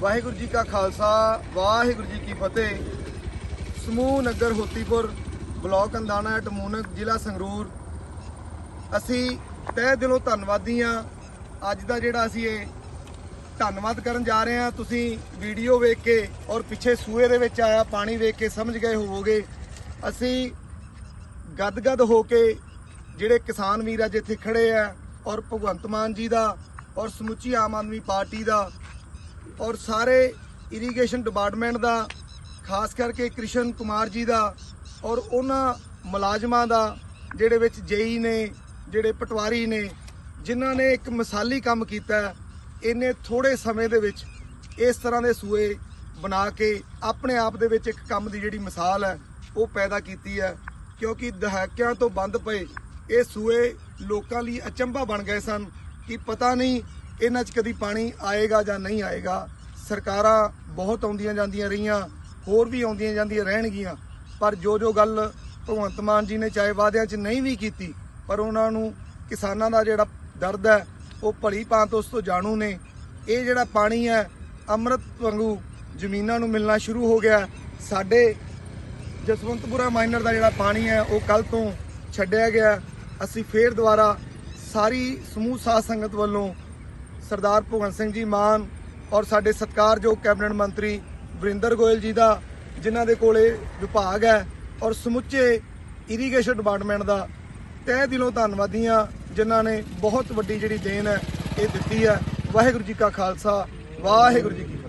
ਵਾਹਿਗੁਰੂ ਜੀ ਕਾ ਖਾਲਸਾ, ਵਾਹਿਗੁਰੂ ਜੀ ਕੀ ਫਤਿਹ। ਸਮੂਹ ਨਗਰ ਹੋਤੀਪੁਰ, ਬਲਾਕ ਅੰਦਾਣਾ ਟਮੂਨਕ ਜ਼ਿਲ੍ਹਾ ਸੰਗਰੂਰ। ਅਸੀਂ ਤਹਿ ਦਿਲੋਂ ਧੰਨਵਾਦੀ ਹਾਂ। ਅੱਜ ਦਾ ਜਿਹੜਾ ਅਸੀਂ ਇਹ ਧੰਨਵਾਦ ਕਰਨ ਜਾ ਰਹੇ ਹਾਂ, ਤੁਸੀਂ ਵੀਡੀਓ ਵੇਖ ਕੇ ਔਰ ਪਿੱਛੇ ਸੂਏ ਦੇ ਵਿੱਚ ਆਇਆ, ਪਾਣੀ ਵੇਖ ਕੇ ਸਮਝ ਗਏ ਹੋਵੋਗੇ। ਅਸੀਂ ਗਦਗਦ ਹੋ ਕੇ ਜਿਹੜੇ ਕਿਸਾਨ ਵੀਰ ਅੱਜ ਇੱਥੇ ਖੜੇ ਆ ਔਰ ਭਗਵੰਤ ਮਾਨ ਜੀ ਦਾ ਔਰ ਸਮੁੱਚੀ ਆਮ ਆਦਮੀ ਪਾਰਟੀ ਦਾ ਔਰ ਸਾਰੇ ਇਰੀਗੇਸ਼ਨ ਡਿਪਾਰਟਮੈਂਟ ਦਾ, ਖਾਸ ਕਰਕੇ ਕ੍ਰਿਸ਼ਨ ਕੁਮਾਰ ਜੀ ਦਾ ਔਰ ਉਹਨਾਂ ਮੁਲਾਜ਼ਮਾਂ ਦਾ, ਜਿਹੜੇ ਵਿੱਚ ਜੇਈ ਨੇ, ਜਿਹੜੇ ਪਟਵਾਰੀ ਨੇ, ਜਿਨ੍ਹਾਂ ਨੇ ਇੱਕ ਮਿਸਾਲੀ ਕੰਮ ਕੀਤਾ ਇਹਨੇ ਇੰਨੇ ਥੋੜੇ ਸਮੇਂ ਦੇ ਵਿੱਚ ਇਸ ਤਰ੍ਹਾਂ ਦੇ ਸੂਏ ਬਣਾ ਕੇ ਆਪਣੇ ਆਪ ਦੇ ਵਿੱਚ ਇੱਕ ਕੰਮ ਦੀ ਜਿਹੜੀ ਮਿਸਾਲ ਹੈ, ਉਹ ਪੈਦਾ ਕੀਤੀ ਹੈ, ਕਿਉਂਕਿ ਦਹਾਕਿਆਂ ਤੋਂ ਬੰਦ ਪਏ ਇਹ ਸੂਏ ਲੋਕਾਂ ਲਈ ਅਚੰਭਾ ਬਣ ਗਏ ਸਨ ਕਿ ਪਤਾ ਨਹੀਂ ਇਹਨਾਂ 'ਚ ਕਦੀ ਪਾਣੀ ਆਏਗਾ ਜਾਂ ਨਹੀਂ ਆਏਗਾ। ਸਰਕਾਰਾਂ ਬਹੁਤ ਆਉਂਦੀਆਂ ਜਾਂਦੀਆਂ ਰਹੀਆਂ, ਹੋਰ ਵੀ ਆਉਂਦੀਆਂ ਜਾਂਦੀਆਂ ਰਹਿਣਗੀਆਂ। ਪਰ ਜੋ ਜੋ ਗੱਲ ਭਗਵੰਤ ਮਾਨ ਜੀ ਨੇ ਚਾਹੇ ਵਾਅਦਿਆਂ 'ਚ ਨਹੀਂ ਵੀ ਕੀਤੀ, ਪਰ ਉਹਨਾਂ ਨੂੰ ਕਿਸਾਨਾਂ ਦਾ ਜਿਹੜਾ ਦਰਦ ਹੈ, ਉਹ ਭਲੀ ਭਾਂਤ ਉਸ ਤੋਂ ਜਾਣੂ ਨੇ। ਇਹ ਜਿਹੜਾ ਪਾਣੀ ਹੈ, ਅੰਮ੍ਰਿਤ ਵਾਂਗੂ ਜ਼ਮੀਨਾਂ ਨੂੰ ਮਿਲਣਾ ਸ਼ੁਰੂ ਹੋ ਗਿਆ। ਸਾਡੇ ਜਸਵੰਤਪੁਰਾ ਮਾਈਨਰ ਦਾ ਜਿਹੜਾ ਪਾਣੀ ਹੈ, ਉਹ ਕੱਲ ਤੋਂ ਛੱਡਿਆ ਗਿਆ। ਅਸੀਂ ਫੇਰ ਦੁਬਾਰਾ ਸਾਰੀ ਸਮੂਹ ਸਾਧ ਸੰਗਤ ਵੱਲੋਂ ਸਰਦਾਰ ਭਗਵੰਤ ਸਿੰਘ ਜੀ ਮਾਨ ਔਰ ਸਾਡੇ ਸਤਿਕਾਰਯੋਗ ਕੈਬਨਿਟ ਮੰਤਰੀ ਵਰਿੰਦਰ ਗੋਇਲ ਜੀ ਦਾ, ਜਿਨ੍ਹਾਂ ਦੇ ਕੋਲੇ ਵਿਭਾਗ ਹੈ ਔਰ ਸਮੁੱਚੇ ਇਰੀਗੇਸ਼ਨ ਡਿਪਾਰਟਮੈਂਟ ਦਾ ਤਹਿ ਦਿਲੋਂ ਧੰਨਵਾਦੀ ਹਾਂ, ਜਿਨ੍ਹਾਂ ਨੇ ਬਹੁਤ ਵੱਡੀ ਜਿਹੜੀ ਦੇਣ ਹੈ, ਇਹ ਦਿੱਤੀ ਹੈ। ਵਾਹਿਗੁਰੂ ਜੀ ਕਾ ਖਾਲਸਾ, ਵਾਹਿਗੁਰੂ ਜੀ ਕੀ